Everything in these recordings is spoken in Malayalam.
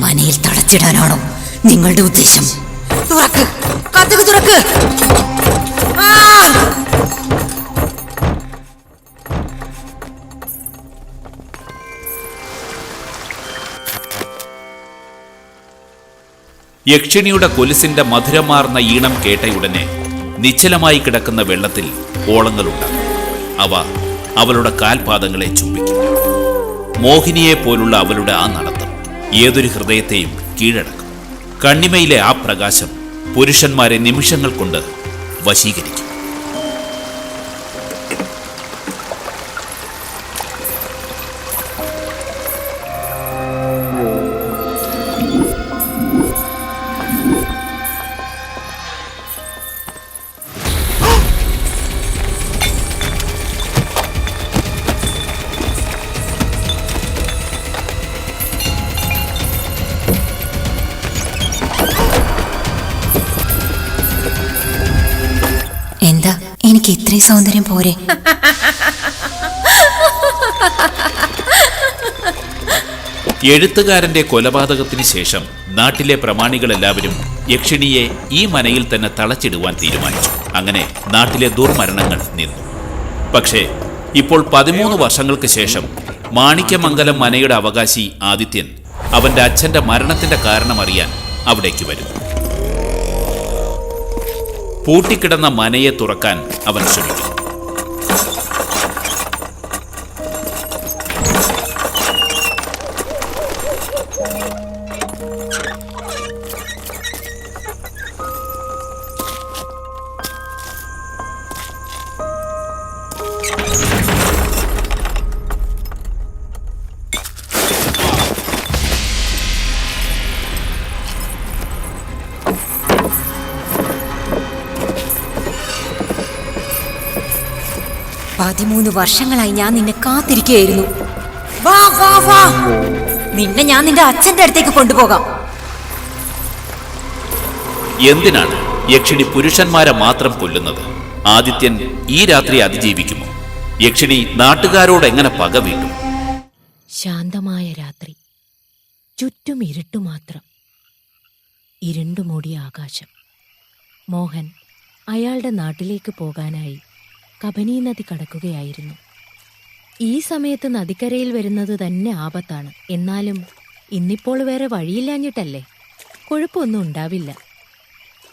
മനയിൽ തളച്ചിടാനാണോ നിങ്ങളുടെ ഉദ്ദേശം? തുറക്ക് കത്തുക്ക് തുറക്ക്! യക്ഷിണിയുടെ കൊലുസിന്റെ മധുരമാർന്ന ഈണം കേട്ടയുടനെ നിശ്ചലമായി കിടക്കുന്ന വെള്ളത്തിൽ ഓളങ്ങളുണ്ട്. അവ അവളുടെ കാൽപാദങ്ങളെ ചുംബിക്കും. മോഹിനിയെ പോലുള്ള അവളുടെ ആ നടത്തം ഏതൊരു ഹൃദയത്തെയും കീഴടക്കും. കണ്ണിമയിലെ ആ പ്രകാശം പുരുഷന്മാരെ നിമിഷങ്ങൾ കൊണ്ട് വശീകരിക്കും. ഇത്രയും സൗന്ദര്യം പോരെ. എഴുത്തുകാരന്റെ കൊലപാതകത്തിന് ശേഷം നാട്ടിലെ പ്രമാണികളെല്ലാവരും യക്ഷിണിയെ ഈ മനയിൽ തന്നെ തളച്ചിടുവാൻ തീരുമാനിച്ചു. അങ്ങനെ നാട്ടിലെ ദുർമരണങ്ങൾ നിന്നു. പക്ഷേ ഇപ്പോൾ പതിമൂന്ന് വർഷങ്ങൾക്ക് ശേഷം മാണിക്യമംഗലം മനയുടെ അവകാശി ആദിത്യൻ അവന്റെ അച്ഛന്റെ മരണത്തിന്റെ കാരണം അറിയാൻ അവിടേക്ക് വരുന്നു പൂട്ടിക്കിടന്ന മനയെ തുറക്കാൻ അവൻ ശ്രമിക്കുന്നു. പതിമൂന്ന് വർഷങ്ങളായി ഞാൻ നിന്നെ കാത്തിരിക്കുകയായിരുന്നു. വാ വാ വാ. നിന്നെ ഞാൻ നിന്റെ അച്ഛന്റെ അടുത്തേക്ക് കൊണ്ടുപോകാം. എന്തിനാണ് യക്ഷിണി പുരുഷന്മാരെ മാത്രം കൊല്ലുന്നത്? ആദിത്യൻ ഈ രാത്രി അതിജീവിക്കുമോ? യക്ഷിണി നാട്ടുകാരോട് എങ്ങനെ പക വീട്ടും? ശാന്തമായ രാത്രി. ചുറ്റും ഇരുട്ടു മാത്രം. ഇരുണ്ടുമൂടിയ ആകാശം. മോഹൻ അയാളുടെ നാട്ടിലേക്ക് പോകാനായി കബനി നദി കടക്കുകയായിരുന്നു. ഈ സമയത്ത് നദിക്കരയിൽ വരുന്നത് തന്നെ ആപത്താണ്. എന്നാലും ഇന്നിപ്പോൾ വേറെ വഴിയില്ലാഞ്ഞിട്ടല്ലേ? കുഴപ്പമൊന്നും ഉണ്ടാവില്ല.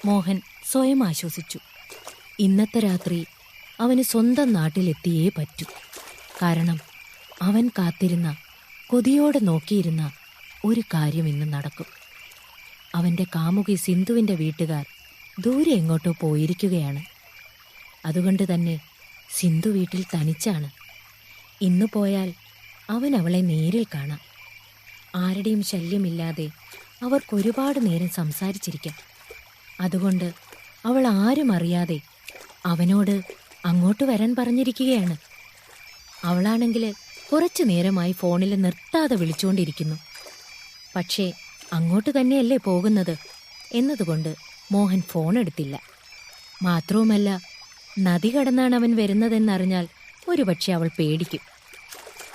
മോഹൻ സ്വയം ആശ്വസിച്ചു. ഇന്നത്തെ രാത്രി അവന് സ്വന്തം നാട്ടിലെത്തിയേ പറ്റൂ. കാരണം അവൻ കാത്തിരുന്ന കൊതിയോടെ നോക്കിയിരുന്ന ഒരു കാര്യം ഇന്ന് നടക്കും. അവന്റെ കാമുകി സിന്ധുവിന്റെ വീട്ടുകാർ ദൂരെ എങ്ങോട്ടോ പോയിരിക്കുകയാണ്. അതുകൊണ്ട് തന്നെ സിന്ധു വീട്ടിൽ തനിച്ചാണ്. ഇന്ന് പോയാൽ അവൻ അവളെ നേരിൽ കാണാം. ആരുടെയും ശല്യമില്ലാതെ അവർക്കൊരുപാട് നേരം സംസാരിച്ചിരിക്കാം. അതുകൊണ്ട് അവൾ ആരും അറിയാതെ അവനോട് അങ്ങോട്ട് വരാൻ പറഞ്ഞിരിക്കുകയാണ്. അവളാണെങ്കിൽ കുറച്ചു നേരമായി ഫോണിൽ നിർത്താതെ വിളിച്ചുകൊണ്ടിരിക്കുന്നു. പക്ഷേ അങ്ങോട്ട് തന്നെയല്ലേ പോകുന്നത് എന്നതുകൊണ്ട് മോഹൻ ഫോൺ എടുത്തില്ല മാത്രവുമല്ല നദി കടന്നാണ് അവൻ വരുന്നതെന്നറിഞ്ഞാൽ ഒരുപക്ഷെ അവൾ പേടിക്കും.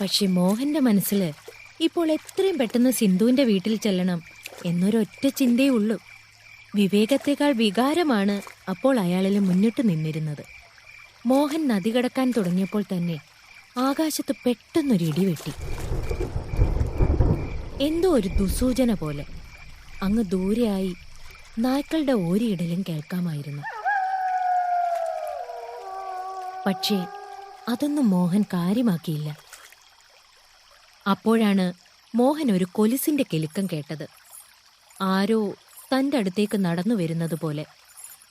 പക്ഷെ മോഹന്റെ മനസ്സിൽ ഇപ്പോൾ എത്രയും പെട്ടെന്ന് സിന്ധുവിന്റെ വീട്ടിൽ ചെല്ലണം എന്നൊരൊറ്റ ചിന്തയേ ഉള്ളൂ. വിവേകത്തെക്കാൾ വികാരമാണ് അപ്പോൾ അയാളിൽ മുന്നിട്ട് നിന്നിരുന്നത്. മോഹൻ നദി കടക്കാൻ തുടങ്ങിയപ്പോൾ തന്നെ ആകാശത്ത് പെട്ടെന്നൊരു ഇടിവെട്ടി എന്തോ ഒരു ദുസൂചന പോലെ അങ്ങ് ദൂരെയായി നായ്ക്കളുടെ ഓരിയിടലും കേൾക്കാമായിരുന്നു. പക്ഷേ അതൊന്നും മോഹൻ കാര്യമാക്കിയില്ല. അപ്പോഴാണ് മോഹൻ ഒരു കൊലിസിന്റെ കിലുക്കം കേട്ടത്. ആരോ തന്റെ അടുത്തേക്ക് നടന്നു വരുന്നത് പോലെ.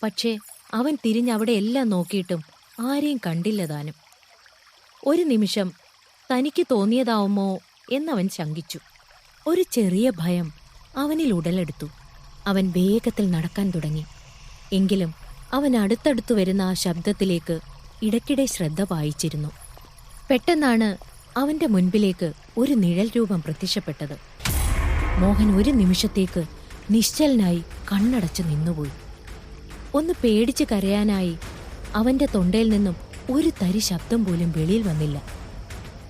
പക്ഷേ അവൻ തിരിഞ്ഞവിടെ എല്ലാം നോക്കിയിട്ടും ആരെയും കണ്ടില്ല താനും. ഒരു നിമിഷം തനിക്ക് തോന്നിയതാവുമോ എന്നവൻ ശങ്കിച്ചു. ഒരു ചെറിയ ഭയം അവനിൽ ഉടലെടുത്തു. അവൻ വേഗത്തിൽ നടക്കാൻ തുടങ്ങി. എങ്കിലും അവൻ അടുത്തടുത്തു വരുന്ന ആ ശബ്ദത്തിലേക്ക് ഇടയ്ക്കിടെ ശ്രദ്ധ വായിച്ചിരുന്നു. പെട്ടെന്നാണ് അവന്റെ മുൻപിലേക്ക് ഒരു നിഴൽ രൂപം പ്രത്യക്ഷപ്പെട്ടത്. മോഹൻ ഒരു നിമിഷത്തേക്ക് നിശ്ചലനായി കണ്ണടച്ച് നിന്നുപോയി. ഒന്ന് പേടിച്ച് കരയാനായി അവന്റെ തൊണ്ടയിൽ നിന്നും ഒരു തരി ശബ്ദം പോലും വെളിയിൽ വന്നില്ല.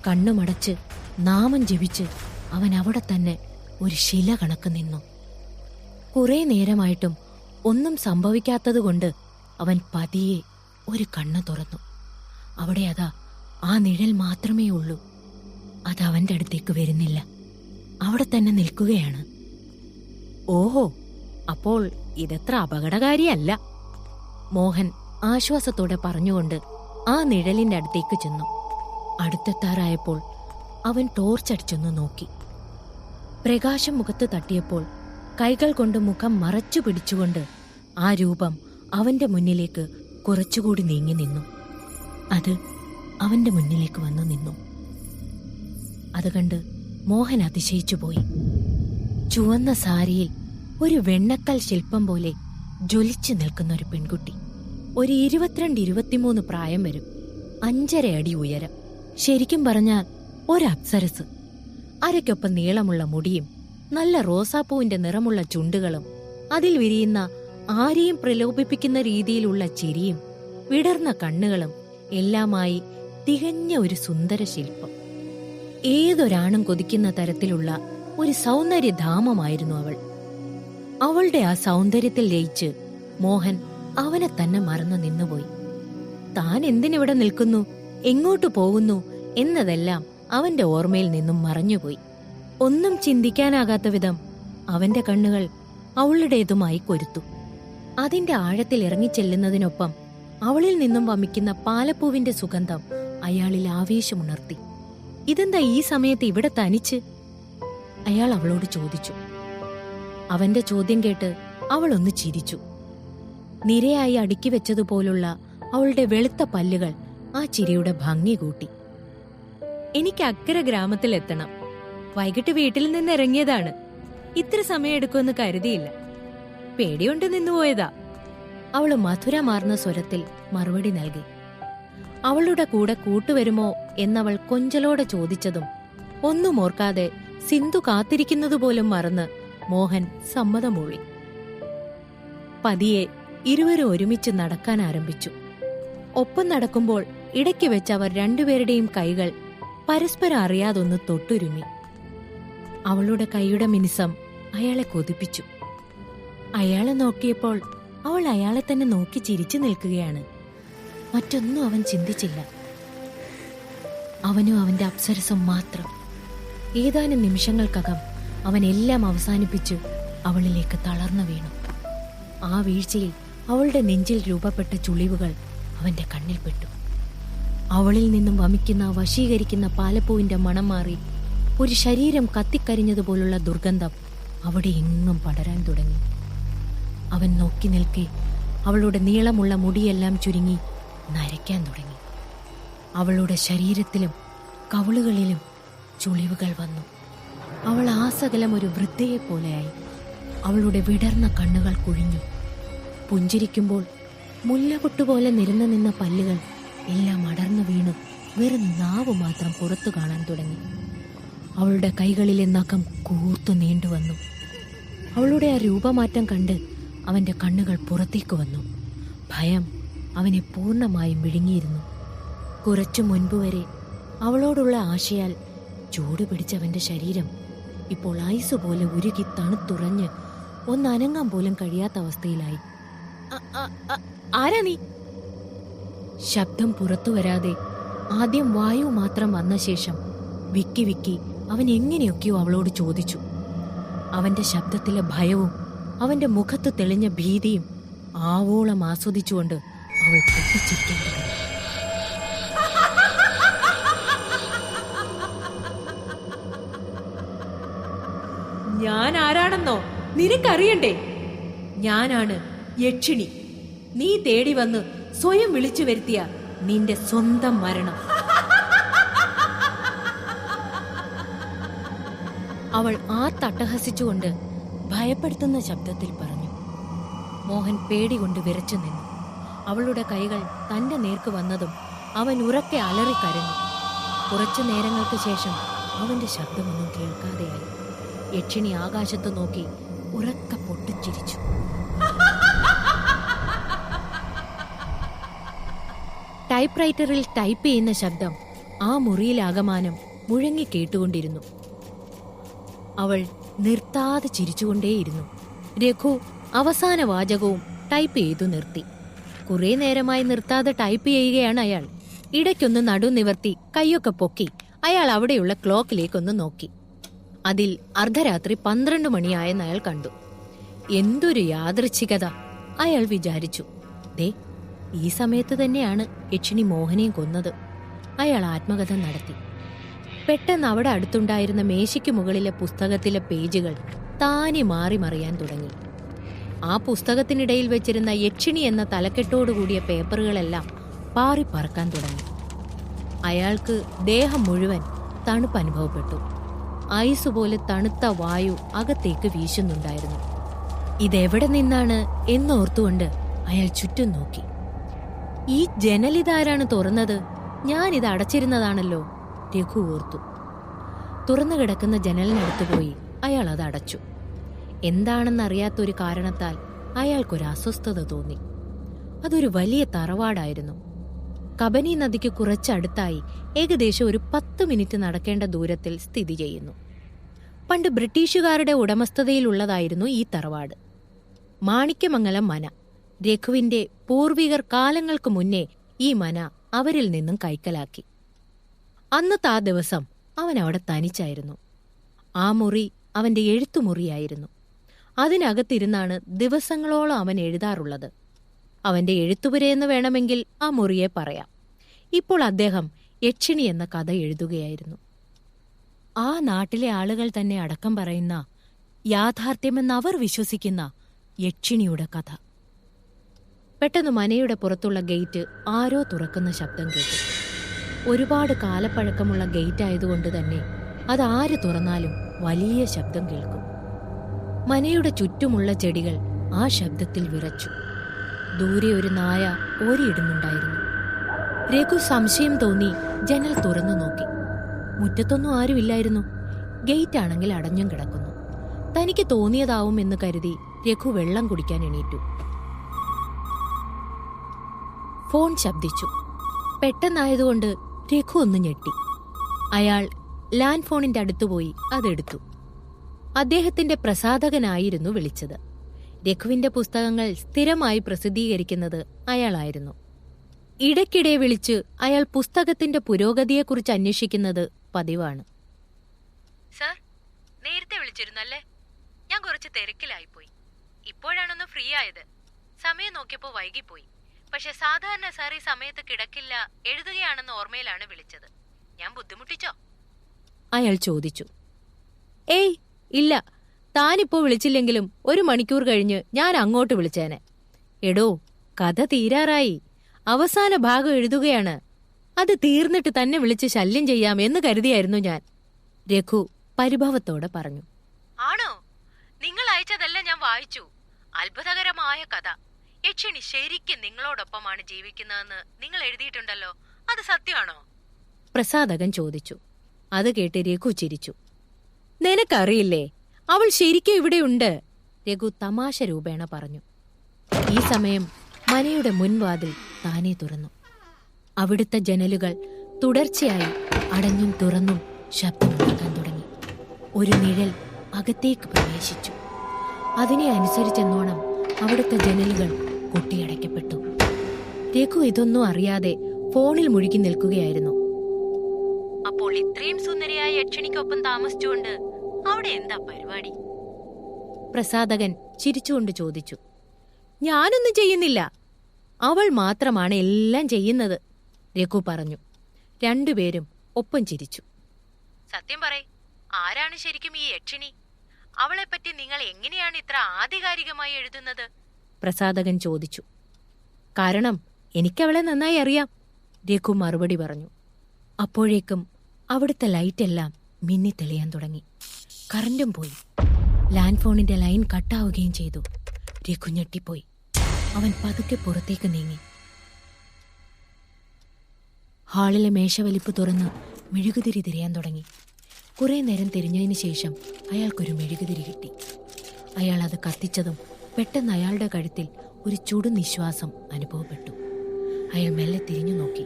കണ്ണുമടച്ച് നാമം ജപിച്ച് അവൻ അവിടെ തന്നെ ഒരു ശില കണക്ക് നിന്നു. കുറെ നേരമായിട്ടും ഒന്നും സംഭവിക്കാത്തതുകൊണ്ട് അവൻ പതിയെ ഒരു കണ്ണ് തുറന്നു. അവിടെ അതാ ആ നിഴൽ മാത്രമേ ഉള്ളൂ. അത് അവന്റെ അടുത്തേക്ക് വരുന്നില്ല. അവിടെ തന്നെ നിൽക്കുകയാണ്. ഓഹോ അപ്പോൾ ഇതത്ര അപകടകാരിയല്ല. മോഹൻ ആശ്വാസത്തോടെ പറഞ്ഞുകൊണ്ട് ആ നിഴലിന്റെ അടുത്തേക്ക് ചെന്നു. അടുത്തെത്താറായപ്പോൾ അവൻ ടോർച്ചടിച്ചൊന്ന് നോക്കി. പ്രകാശം മുഖത്ത് തട്ടിയപ്പോൾ കൈകൾ കൊണ്ട് മുഖം മറച്ചു പിടിച്ചുകൊണ്ട് ആ രൂപം അവന്റെ മുന്നിലേക്ക് കുറച്ചുകൂടി നീങ്ങി നിന്നു. അത് അവന്റെ മുന്നിലേക്ക് വന്നു നിന്നു. അത് കണ്ട് മോഹൻ അതിശയിച്ചുപോയി ചുവന്ന സാരിയിൽ ഒരു വെണ്ണക്കൽ ശില്പം പോലെ ജ്വലിച്ചു നിൽക്കുന്ന ഒരു പെൺകുട്ടി. ഒരു ഇരുപത്തിരണ്ട് ഇരുപത്തിമൂന്ന് പ്രായം വരും. അഞ്ചര അടി ഉയരം. ശരിക്കും പറഞ്ഞാൽ ഒരു അരയ്ക്കൊപ്പം നീളമുള്ള മുടിയും നല്ല റോസാപ്പൂവിന്റെ നിറമുള്ള ചുണ്ടുകളും അതിൽ വിരിയുന്ന ആരെയും പ്രലോഭിപ്പിക്കുന്ന രീതിയിലുള്ള ചിരിയും വിടർന്ന കണ്ണുകളും എല്ലാമായി തികഞ്ഞ ഒരു സുന്ദര ശില്പം ഏതൊരാണും കൊതിക്കുന്ന തരത്തിലുള്ള ഒരു സൗന്ദര്യധാമമായിരുന്നു അവൾ. അവളുടെ ആ സൗന്ദര്യത്തിൽ ലയിച്ച് മോഹൻ അവനെ തന്നെ മറന്നു നിന്നുപോയി. താൻ എന്തിനിവിടെ നിൽക്കുന്നു എങ്ങോട്ടു പോകുന്നു എന്നതെല്ലാം അവന്റെ ഓർമ്മയിൽ നിന്നും മറഞ്ഞുപോയി. ഒന്നും ചിന്തിക്കാനാകാത്ത വിധം അവന്റെ കണ്ണുകൾ അവളുടേതുമായി കൊരുത്തു. അതിന്റെ ആഴത്തിൽ ഇറങ്ങിച്ചെല്ലുന്നതിനൊപ്പം അവളിൽ നിന്നും വമിക്കുന്ന പാലപ്പൂവിന്റെ സുഗന്ധം അയാളിൽ ആവേശമുണർത്തി. ഇതെന്താ ഈ സമയത്ത് ഇവിടെ തനിച്ച്? അയാൾ അവളോട് ചോദിച്ചു. അവന്റെ ചോദ്യം കേട്ട് അവൾ ഒന്ന് ചിരിച്ചു. നിരയായി അടുക്കി വെച്ചതുപോലുള്ള അവളുടെ വെളുത്ത പല്ലുകൾ ആ ചിരിയുടെ ഭംഗി കൂട്ടി. എനിക്ക് അക്കര ഗ്രാമത്തിൽ എത്തണം വൈകിട്ട് വീട്ടിൽ നിന്ന് ഇറങ്ങിയതാണ്. ഇത്ര സമയം എടുക്കുമെന്ന് കരുതിയില്ല. പേടിയുണ്ട് നിന്നുപോയതാ അവൾ മധുരമാർന്ന സ്വരത്തിൽ മറുപടി നൽകി. അവളുടെ കൂടെ കൂട്ടുവരുമോ എന്നവൾ കൊഞ്ചലോടെ ചോദിച്ചതും ഒന്നും ഓർക്കാതെ സിന്ധു കാത്തിരിക്കുന്നതുപോലും മറന്ന് മോഹൻ സമ്മതമൂളി. പതിയെ ഇരുവരും ഒരുമിച്ച് നടക്കാൻ ആരംഭിച്ചു. ഒപ്പം നടക്കുമ്പോൾ ഇടയ്ക്ക് വെച്ച് അവർ രണ്ടുപേരുടെയും കൈകൾ പരസ്പരം അറിയാതൊന്ന് തൊട്ടുരുമി. അവളുടെ കൈയുടെ മിനിസം അയാളെ കൊതിപ്പിച്ചു. അയാളെ നോക്കിയപ്പോൾ അവൾ അയാളെ തന്നെ നോക്കി ചിരിച്ചു നിൽക്കുകയാണ്. മറ്റൊന്നും അവൻ ചിന്തിച്ചില്ല. അവനും അവന്റെ അപ്സരസം മാത്രം. ഏതാനും നിമിഷങ്ങൾക്കകം അവൻ എല്ലാം അവസാനിപ്പിച്ചു അവളിലേക്ക് തളർന്നു വീണു. ആ വീഴ്ചയിൽ അവളുടെ നെഞ്ചിൽ രൂപപ്പെട്ട ചുളിവുകൾ അവന്റെ കണ്ണിൽപ്പെട്ടു അവളിൽ നിന്നും വമിക്കുന്ന വശീകരിക്കുന്ന പാലപ്പൂവിന്റെ മണം മാറി ഒരു ശരീരം കത്തിക്കരിഞ്ഞതുപോലുള്ള ദുർഗന്ധം അവിടെ എങ്ങും പടരാൻ തുടങ്ങി. അവൻ നോക്കി നിൽക്കെ. അവളുടെ നീളമുള്ള മുടിയെല്ലാം ചുരുങ്ങി നരയ്ക്കാൻ തുടങ്ങി. അവളുടെ ശരീരത്തിലും കവിളുകളിലും ചുളിവുകൾ വന്നു. അവൾ ആസകലം ഒരു വൃദ്ധയെ പോലെയായി. അവളുടെ വിടർന്ന കണ്ണുകൾ കുഴിഞ്ഞു. പുഞ്ചിരിക്കുമ്പോൾ മുല്ലപൊട്ടുപോലെ നിരന്നു നിന്ന പല്ലുകൾ എല്ലാം അടർന്നു വീണ്. വെറും നാവ് മാത്രം പുറത്തു കാണാൻ തുടങ്ങി. അവളുടെ കൈകളിലെ നഖം കൂർത്തു നീണ്ടുവന്നു. അവളുടെ ആ രൂപമാറ്റം കണ്ട് അവന്റെ കണ്ണുകൾ പുറത്തേക്ക് വന്നു. ഭയം അവനെ പൂർണമായും വിഴുങ്ങിയിരുന്നു. കുറച്ചു മുൻപ് വരെ അവളോടുള്ള ആശയാൽ ചൂട് പിടിച്ചവന്റെ ശരീരം ഇപ്പോൾ ഐസ് പോലെ ഉരുകി തണുത്തുറഞ്ഞ് ഒന്നനങ്ങാൻ പോലും കഴിയാത്ത അവസ്ഥയിലായി. ആരാ നീ? ശബ്ദം പുറത്തു വരാതെ ആദ്യം വായു മാത്രം വന്ന ശേഷം വിക്കി വിക്കി അവൻ എങ്ങനെയൊക്കെയോ അവളോട് ചോദിച്ചു. അവന്റെ ശബ്ദത്തിലെ ഭയവും അവന്റെ മുഖത്ത് തെളിഞ്ഞ ഭീതിയും ആവോളം ആസ്വദിച്ചുകൊണ്ട് അവൾ ഞാൻ ആരാണെന്നോ നിനക്കറിയണ്ടേ? ഞാനാണ് യക്ഷിണി. നീ തേടി വന്ന് സ്വയം വിളിച്ചു വരുത്തിയ നിന്റെ സ്വന്തം മരണം. അവൾ ആ തട്ടഹസിച്ചുകൊണ്ട് ഭയപ്പെടുത്തുന്ന ശബ്ദത്തിൽ പറഞ്ഞു. മോഹൻ പേടി കൊണ്ട് വിറച്ചു നിന്നു. അവളുടെ കൈകൾ തന്റെ നേർക്ക് വന്നതും അവൻ ഉറക്കെ അലറിക്കരഞ്ഞു കുറച്ചു നേരങ്ങൾക്ക് ശേഷം അവന്റെ ശബ്ദമൊന്നും കേൾക്കാതെയായി. യക്ഷിണി ആകാശത്ത് നോക്കി ഉറക്ക പൊട്ടിച്ചിരിച്ചു. ടൈപ്പ് റൈറ്ററിൽ ടൈപ്പ് ചെയ്യുന്ന ശബ്ദം ആ മുറിയിലാകമാനം മുഴങ്ങി കേട്ടുകൊണ്ടിരുന്നു. അവൾ നിർത്താതെ ചിരിച്ചുകൊണ്ടേയിരുന്നു. രഘു അവസാന വാചകവും ടൈപ്പ് ചെയ്തു നിർത്തി. കുറെ നേരമായി നിർത്താതെ ടൈപ്പ് ചെയ്യുകയാണ് അയാൾ. ഇടയ്ക്കൊന്ന് നടുനിവർത്തി കൈയൊക്കെ പൊക്കി അയാൾ അവിടെയുള്ള ക്ലോക്കിലേക്കൊന്ന് നോക്കി. അതിൽ അർദ്ധരാത്രി പന്ത്രണ്ട് മണിയായെന്ന് അയാൾ കണ്ടു. എന്തൊരു യാദൃച്ഛികത അയാൾ വിചാരിച്ചു. ദേ ഈ സമയത്ത് തന്നെയാണ് യക്ഷിണി മോഹനെയും കൊന്നത്. അയാൾ ആത്മകഥ നടത്തി. പെട്ടെന്ന് അവിടെ അടുത്തുണ്ടായിരുന്ന മേശയ്ക്ക് മുകളിലെ പുസ്തകത്തിലെ പേജുകൾ താനെ മാറി മറിയാൻ തുടങ്ങി. ആ പുസ്തകത്തിനിടയിൽ വെച്ചിരുന്ന യക്ഷിണി എന്ന തലക്കെട്ടോടുകൂടിയ പേപ്പറുകളെല്ലാം പാറി പറക്കാൻ തുടങ്ങി. അയാൾക്ക് ദേഹം മുഴുവൻ തണുപ്പ് അനുഭവപ്പെട്ടു. ഐസ് പോലെ തണുത്ത വായു അകത്തേക്ക് വീശുന്നുണ്ടായിരുന്നു. ഇതെവിടെ നിന്നാണ് എന്നോർത്തുകൊണ്ട് അയാൾ ചുറ്റും നോക്കി. ഈ ജനലിതാരാണ് തുറന്നത്? ഞാനിത് അടച്ചിരുന്നതാണല്ലോ. രഘു ഓർത്തു. തുറന്നു കിടക്കുന്ന ജനലിനടുത്ത് പോയി അയാൾ അത് അടച്ചു. എന്താണെന്നറിയാത്തൊരു കാരണത്താൽ അയാൾക്കൊരു അസ്വസ്ഥത തോന്നി. അതൊരു വലിയ തറവാടായിരുന്നു. കബനി നദിക്ക് കുറച്ചടുത്തായി ഏകദേശം ഒരു പത്ത് മിനിറ്റ് നടക്കേണ്ട ദൂരത്തിൽ സ്ഥിതി ചെയ്യുന്നു. പണ്ട് ബ്രിട്ടീഷുകാരുടെ ഉടമസ്ഥതയിലുള്ളതായിരുന്നു ഈ തറവാട്. മാണിക്യമംഗലം മന. രഘുവിന്റെ പൂർവികർ കാലങ്ങൾക്ക് മുന്നേ ഈ മന അവരിൽ നിന്നും കൈക്കലാക്കി. അന്നത്തെ ആ ദിവസം അവൻ അവിടെ തനിച്ചായിരുന്നു. ആ മുറി അവന്റെ എഴുത്തുമുറിയായിരുന്നു. അതിനകത്തിരുന്നാണ് ദിവസങ്ങളോളം അവൻ എഴുതാറുള്ളത്. അവന്റെ എഴുത്തുപുരയെന്ന് വേണമെങ്കിൽ ആ മുറിയെ പറയാം. ഇപ്പോൾ അദ്ദേഹം യക്ഷിണി എന്ന കഥ എഴുതുകയായിരുന്നു. ആ നാട്ടിലെ ആളുകൾ തന്നെ അടക്കം പറയുന്ന യാഥാർത്ഥ്യമെന്ന് അവർ വിശ്വസിക്കുന്ന യക്ഷിണിയുടെ കഥ. പെട്ടെന്ന് മനയുടെ പുറത്തുള്ള ഗേറ്റ് ആരോ തുറക്കുന്ന ശബ്ദം കേട്ടു. ഒരുപാട് കാലപ്പഴക്കമുള്ള ഗേറ്റ് ആയതുകൊണ്ട് തന്നെ അത് ആര് തുറന്നാലും വലിയ ശബ്ദം കേൾക്കും. മനയുടെ ചുറ്റുമുള്ള ചെടികൾ ആ ശബ്ദത്തിൽ വിറച്ചു. ദൂരെ ഒരു നായ ഓരിയിടുന്നുണ്ടായിരുന്നു. രഘു സംശയം തോന്നി ജനൽ തുറന്നു നോക്കി. മുറ്റത്തൊന്നും ആരുമില്ലായിരുന്നു. ഗേറ്റ് ആണെങ്കിൽ അടഞ്ഞും കിടക്കുന്നു. തനിക്ക് തോന്നിയതാവും എന്ന് കരുതി രഘു വെള്ളം കുടിക്കാൻ എണീറ്റു. ഫോൺ ശബ്ദിച്ചു. പെട്ടെന്നായതുകൊണ്ട് രഘു ഒന്ന് ഞെട്ടി. അയാൾ ലാൻഡ് ഫോണിന്റെ അടുത്തുപോയി അതെടുത്തു. അദ്ദേഹത്തിന്റെ പ്രസാധകനായിരുന്നു വിളിച്ചത്. രഘുവിന്റെ പുസ്തകങ്ങൾ സ്ഥിരമായി പ്രസിദ്ധീകരിക്കുന്നത് അയാളായിരുന്നു. ഇടയ്ക്കിടെ വിളിച്ച് അയാൾ പുസ്തകത്തിന്റെ പുരോഗതിയെക്കുറിച്ച് അന്വേഷിക്കുന്നത് പതിവാണ്. സർ നേരത്തെ വിളിച്ചിരുന്നല്ലേ? ഞാൻ കുറച്ച് തിരക്കിലായിപ്പോയി. ഇപ്പോഴാണൊന്ന് ഫ്രീ ആയത്. സമയം നോക്കിയപ്പോ വൈകിപ്പോയി. പക്ഷെ സാധാരണ സാർ ഈ സമയത്ത് കിടക്കില്ല എഴുതുകയാണെന്ന ഓർമ്മയിലാണ് വിളിച്ചത്. ഞാൻ ബുദ്ധിമുട്ടിച്ചോ? അയാൾ ചോദിച്ചു. ഏയ് ഇല്ല. താനിപ്പോ വിളിച്ചില്ലെങ്കിലും ഒരു മണിക്കൂർ കഴിഞ്ഞ് ഞാൻ അങ്ങോട്ട് വിളിച്ചേനെ. എടോ കഥ തീരാറായി. അവസാന ഭാഗം എഴുതുകയാണ്. അത് തീർന്നിട്ട് തന്നെ വിളിച്ച് ശല്യം ചെയ്യാം എന്ന് കരുതിയായിരുന്നു ഞാൻ. രഘു പരിഭവത്തോടെ പറഞ്ഞു. ആണോ? നിങ്ങൾ അയച്ചതല്ല ഞാൻ വായിച്ചു. അത്ഭുതകരമായ കഥ. യക്ഷിണി ശരിക്കും നിങ്ങളോടൊപ്പമാണ് ജീവിക്കുന്നതെന്ന് നിങ്ങൾ എഴുതിയിട്ടുണ്ടല്ലോ. അത് സത്യമാണോ? പ്രസാദകൻ ചോദിച്ചു. അത് കേട്ട് രഘു ചിരിച്ചു. നിനക്കറിയില്ലേ അവൾ ശരിക്കും ഇവിടെയുണ്ട്? രഘു തമാശ രൂപേണ പറഞ്ഞു. ഈ സമയം മനയുടെ മുൻവാതിൽ താനേ തുറന്നു. അവിടുത്തെ ജനലുകൾ തുടർച്ചയായി അടഞ്ഞും തുറന്നും ശബ്ദമുണ്ടാക്കാൻ തുടങ്ങി. ഒരു നിഴൽ അകത്തേക്ക് പ്രവേശിച്ചു. അതിനെ അനുസരിച്ചെന്നോണം അവിടുത്തെ ജനലുകൾ കൊട്ടിയടയ്ക്കപ്പെട്ടു. രഘു ഇതൊന്നും അറിയാതെ ഫോണിൽ മുഴുകി നിൽക്കുകയായിരുന്നു. അപ്പോൾ ഇത്രയും സുന്ദരിയായ യക്ഷണിക്കൊപ്പം താമസിച്ചുകൊണ്ട് അവിടെ എന്താ പരിപാടി? പ്രസാദകൻ ചിരിച്ചുകൊണ്ട് ചോദിച്ചു. ഞാനൊന്നും ചെയ്യുന്നില്ല. അവൾ മാത്രമാണ് എല്ലാം ചെയ്യുന്നത് രഘു പറഞ്ഞു. രണ്ടുപേരും ഒപ്പം ചിരിച്ചു. സത്യം പറയ് ആരാണ് ശരിക്കും ഈ യക്ഷിണി? അവളെപ്പറ്റി നിങ്ങൾ എങ്ങനെയാണ് ഇത്ര ആധികാരികമായി എഴുതുന്നത്? പ്രസാദകൻ ചോദിച്ചു. കാരണം എനിക്കവളെ നന്നായി അറിയാം രഘു മറുപടി പറഞ്ഞു. അപ്പോഴേക്കും അവിടുത്തെ ലൈറ്റെല്ലാം മിന്നിത്തെളിയാൻ തുടങ്ങി. കറണ്ടും പോയി. ലാൻഡ് ഫോണിന്റെ ലൈൻ കട്ടാവുകയും ചെയ്തു. രഘു ഞെട്ടിപ്പോയി. അവൻ പതുക്കെ പുറത്തേക്ക് നീങ്ങി. ഹാളിലെ മേശവലിപ്പ് തുറന്ന് മെഴുകുതിരി തിരയാൻ തുടങ്ങി. കുറേ നേരം തിരിഞ്ഞതിന് ശേഷം അയാൾക്കൊരു മെഴുകുതിരി കിട്ടി. അയാൾ അത് കത്തിച്ചതും പെട്ടെന്ന് അയാളുടെ കഴുത്തിൽ ഒരു ചുടു നിശ്വാസം അനുഭവപ്പെട്ടു. അയാൾ മെല്ലെ തിരിഞ്ഞു നോക്കി.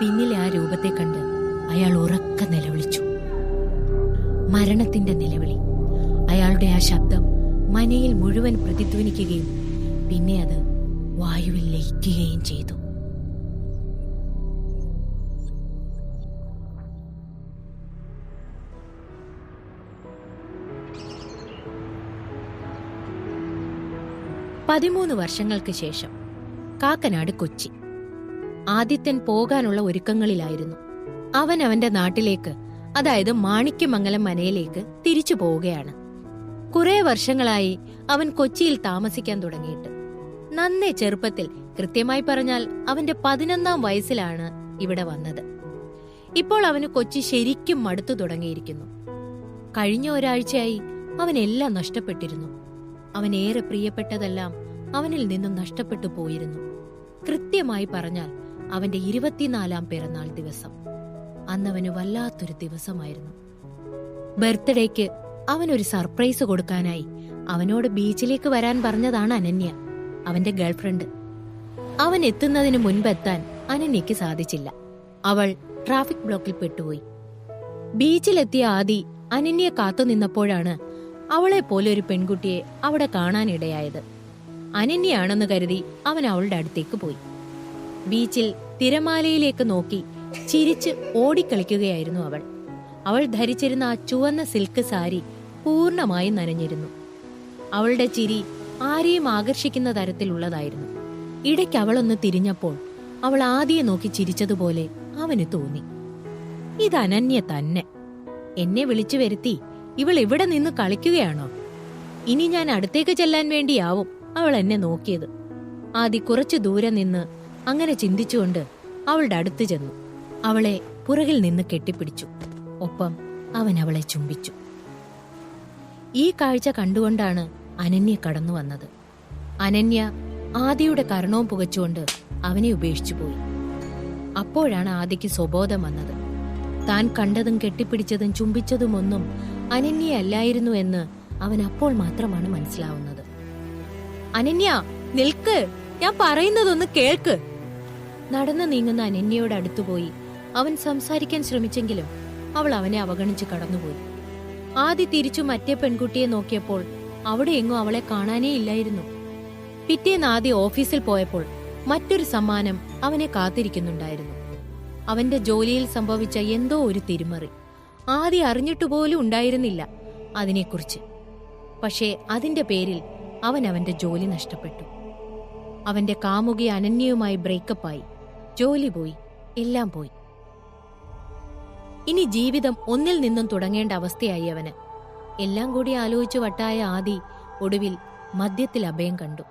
പിന്നിലെ ആ രൂപത്തെ കണ്ട് അയാൾ ഉറക്ക നിലവിളിച്ചു. മരണത്തിന്റെ നിലവിളി. അയാളുടെ ആ ശബ്ദം മനയിൽ മുഴുവൻ പ്രതിധ്വനിക്കുകയും പിന്നെ അത് വായുവിൽ ലയിക്കുകയും ചെയ്തു. പതിമൂന്ന് വർഷങ്ങൾക്ക് ശേഷം കാക്കനാട് കൊച്ചി. ആദിത്യൻ പോകാനുള്ള ഒരുക്കങ്ങളിലായിരുന്നു. അവൻ അവന്റെ നാട്ടിലേക്ക് അതായത് മാണിക്യമംഗലം മനയിലേക്ക് തിരിച്ചു പോവുകയാണ്. കുറെ വർഷങ്ങളായി അവൻ കൊച്ചിയിൽ താമസിക്കാൻ തുടങ്ങിയിട്ട്. നന്നേ ചെറുപ്പത്തിൽ കൃത്യമായി പറഞ്ഞാൽ അവന്റെ പതിനൊന്നാം വയസ്സിലാണ് ഇവിടെ വന്നത്. ഇപ്പോൾ അവന് കൊച്ചി ശരിക്കും മടുത്തു തുടങ്ങിയിരിക്കുന്നു. കഴിഞ്ഞ ഒരാഴ്ചയായി അവൻ എല്ലാം നഷ്ടപ്പെട്ടിരുന്നു. അവൻ ഏറെ പ്രിയപ്പെട്ടതെല്ലാം അവനിൽ നിന്നും നഷ്ടപ്പെട്ടു പോയിരുന്നു. കൃത്യമായി പറഞ്ഞാൽ അവന്റെ ഇരുപത്തിനാലാം പിറന്നാൾ ദിവസം. അന്നവന് വല്ലാത്തൊരു ദിവസമായിരുന്നു. ബർത്ത്ഡേക്ക് അവനൊരു സർപ്രൈസ് കൊടുക്കാനായി അവനോട് ബീച്ചിലേക്ക് വരാൻ പറഞ്ഞതാണ് അനന്യ അവന്റെ ഗേൾഫ്രണ്ട്. അവൻ എത്തുന്നതിന് മുൻപെത്താൻ അനന്യയ്ക്ക് സാധിച്ചില്ല. അവൾ ട്രാഫിക് ബ്ലോക്കിൽ പെട്ടുപോയി. ബീച്ചിലെത്തിയ ആദി അനന്യെ കാത്തുനിന്നപ്പോഴാണ് അവളെ പോലെ ഒരു പെൺകുട്ടിയെ അവിടെ കാണാനിടയായത്. അനന്യയാണെന്ന് കരുതി അവൻ അവളുടെ അടുത്തേക്ക് പോയി. ബീച്ചിൽ തിരമാലയിലേക്ക് നോക്കി ചിരിച്ച് ഓടിക്കളിക്കുകയായിരുന്നു അവൾ. അവൾ ധരിച്ചിരുന്ന ആ ചുവന്ന സിൽക്ക് സാരി പൂർണമായും നനഞ്ഞിരുന്നു. അവളുടെ ചിരി ആരെയും ആകർഷിക്കുന്ന തരത്തിലുള്ളതായിരുന്നു. ഇടയ്ക്ക് അവളൊന്ന് തിരിഞ്ഞപ്പോൾ അവൾ ആദ്യം നോക്കി ചിരിച്ചതുപോലെ അവന് തോന്നി. ഇത് അനന്യ തന്നെ. എന്നെ വിളിച്ചു വരുത്തി. ഇവൾ ഇവിടെ നിന്ന് കളിക്കുകയാണോ? ഇനി ഞാൻ അടുത്തേക്ക് ചെല്ലാൻ വേണ്ടിയാവും അവൾ എന്നെ നോക്കിയത്. ആദി കുറച്ചു ദൂരെ നിന്ന് അങ്ങനെ ചിന്തിച്ചുകൊണ്ട് അവളുടെ അടുത്ത് ചെന്നു. അവളെ പുറകിൽ നിന്ന് കെട്ടിപ്പിടിച്ചു. ഒപ്പം അവൻ അവളെ ചുംബിച്ചു. ഈ കാഴ്ച കണ്ടുകൊണ്ടാണ് അനന്യ കടന്നു വന്നത്. അനന്യ ആദിയുടെ കരണവും പുകച്ചുകൊണ്ട് അവനെ ഉപേക്ഷിച്ചു പോയി. അപ്പോഴാണ് ആദിക്ക് സ്വബോധം വന്നത്. താൻ കണ്ടതും കെട്ടിപ്പിടിച്ചതും ചുംബിച്ചതുമൊന്നും അനന്യയല്ലായിരുന്നു എന്ന് അവൻ അപ്പോൾ മാത്രമാണ് മനസ്സിലാവുന്നത്. അനന്യ നിൽക്ക്. ഞാൻ പറയുന്നതൊന്ന് കേൾക്ക്. നടന്നു നീങ്ങുന്ന അനന്യയോട് അടുത്തുപോയി അവൻ സംസാരിക്കാൻ ശ്രമിച്ചെങ്കിലും അവൾ അവനെ അവഗണിച്ച് കടന്നുപോയി. ആദ്യ തിരിച്ചു മറ്റേ പെൺകുട്ടിയെ നോക്കിയപ്പോൾ അവിടെ എങ്ങും അവളെ കാണാനേ ഇല്ലായിരുന്നു. പിറ്റേന്ന് ആദ്യ ഓഫീസിൽ പോയപ്പോൾ മറ്റൊരു സമ്മാനം അവനെ കാത്തിരിക്കുന്നുണ്ടായിരുന്നു. അവന്റെ ജോലിയിൽ സംഭവിച്ച എന്തോ ഒരു തിരിമറി. ആദ്യം അറിഞ്ഞിട്ടുപോലും ഉണ്ടായിരുന്നില്ല അതിനെക്കുറിച്ച്. പക്ഷേ അതിന്റെ പേരിൽ അവൻ അവന്റെ ജോലി നഷ്ടപ്പെട്ടു. അവന്റെ കാമുകി അനന്യയുമായി ബ്രേക്കപ്പായി. ജോലി പോയി എല്ലാം പോയി. ഇനി ജീവിതം ഒന്നിൽ നിന്നും തുടങ്ങേണ്ട അവസ്ഥയായി അവന്. എല്ലാം കൂടി ആലോചിച്ചു വട്ടായ ആദി ഒടുവിൽ മദ്യത്തിൽ അഭയം കണ്ടു.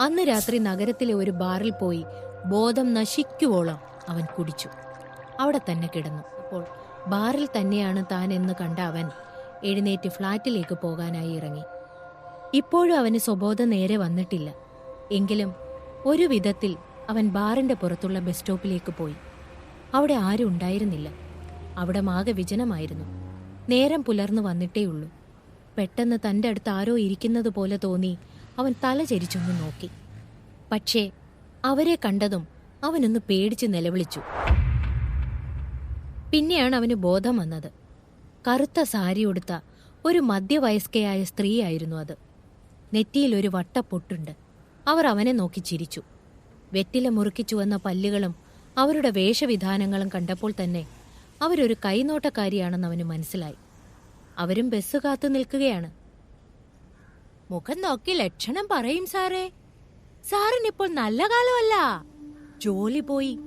അന്ന് രാത്രി നഗരത്തിലെ ഒരു ബാറിൽ പോയി ബോധം നശിക്കുവോളം അവൻ കുടിച്ചു. അവിടെ തന്നെ കിടന്നു. അപ്പോൾ ബാറിൽ തന്നെയാണ് താൻ എന്ന് കണ്ട അവൻ എഴുന്നേറ്റ് ഫ്ളാറ്റിലേക്ക് പോകാനായി ഇറങ്ങി. ഇപ്പോഴും അവന് സ്വബോധം നേരെ വന്നിട്ടില്ല. എങ്കിലും ഒരു വിധത്തിൽ അവൻ ബാറിന്റെ പുറത്തുള്ള ബസ് സ്റ്റോപ്പിലേക്ക് പോയി. അവിടെ ആരും ഉണ്ടായിരുന്നില്ല. അവിടെ മാകെ വിജനമായിരുന്നു. നേരം പുലർന്നു വന്നിട്ടേയുള്ളൂ. പെട്ടെന്ന് തന്റെ അടുത്ത് ആരോ ഇരിക്കുന്നത് പോലെ തോന്നി അവൻ തല ചരിച്ചൊന്ന് നോക്കി. പക്ഷേ അവരെ കണ്ടതും അവനൊന്ന് പേടിച്ച് നിലവിളിച്ചു. പിന്നെയാണ് അവന് ബോധം വന്നത്. കറുത്ത സാരി ഉടുത്ത ഒരു മധ്യവയസ്കയായ സ്ത്രീയായിരുന്നു അത്. നെറ്റിയിൽ ഒരു വട്ട പൊട്ടുണ്ട്. അവർ അവനെ നോക്കി ചിരിച്ചു. വെറ്റില മുറുക്കിച്ചു വന്ന പല്ലുകളും അവരുടെ വേഷവിധാനങ്ങളും കണ്ടപ്പോൾ തന്നെ അവരൊരു കൈനോട്ടക്കാരിയാണെന്ന് അവന് മനസ്സിലായി. അവരും ബസ് കാത്തു നിൽക്കുകയാണ്. മുഖം നോക്കി ലക്ഷണം പറയും സാറേ. സാറിനിപ്പോൾ നല്ല കാലമല്ല. ജോലി പോയി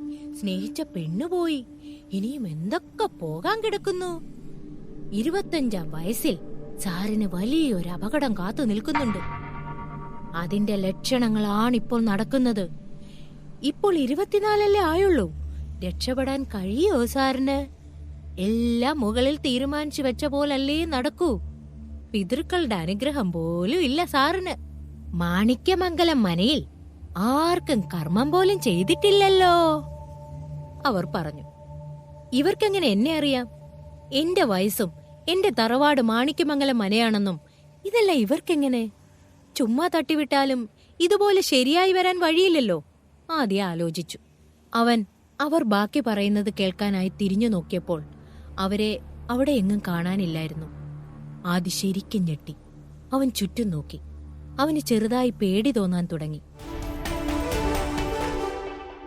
സ്നേഹിച്ച പെണ്ണു പോയി ഇനിയും എന്തൊക്കെ പോകാൻ കിടക്കുന്നു? ഇരുപത്തഞ്ചാം വയസ്സിൽ സാറിന് വലിയൊരു അപകടം കാത്തു നിൽക്കുന്നുണ്ട്. അതിന്റെ ലക്ഷണങ്ങളാണ് ഇപ്പോൾ നടക്കുന്നത്. ഇപ്പോൾ ഇരുപത്തിനാലല്ലേ ആയുള്ളൂ. രക്ഷപ്പെടാൻ കഴിയോ സാറിന്? എല്ലാം മുകളിൽ തീരുമാനിച്ചു വെച്ച പോലല്ലേ നടക്കൂ. പിതൃക്കളുടെ അനുഗ്രഹം പോലും ഇല്ല സാറിന്. മാണിക്യമംഗലം മനയിൽ ആർക്കും കർമ്മം പോലും ചെയ്തിട്ടില്ലല്ലോ. അവർ പറഞ്ഞു ഇവർക്കെങ്ങനെ എന്നെ അറിയാം? എന്റെ വയസ്സും എന്റെ തറവാട് മാണിക്യമംഗലം മനയാണെന്നും ഇതെല്ലാം ഇവർക്കെങ്ങനെ? ചുമ്മാ തട്ടിവിട്ടാലും ഇതുപോലെ ശരിയായി വരാൻ വഴിയില്ലല്ലോ. ആദ്യം ആലോചിച്ചു. അവൻ അവർ ബാക്കി പറയുന്നത് കേൾക്കാനായി തിരിഞ്ഞു നോക്കിയപ്പോൾ അവരെ അവിടെ എങ്ങും കാണാനില്ലായിരുന്നു. ആദ്യ ശരിക്കും ഞെട്ടി. അവൻ ചുറ്റും നോക്കി. അവന് ചെറുതായി പേടി തോന്നാൻ തുടങ്ങി.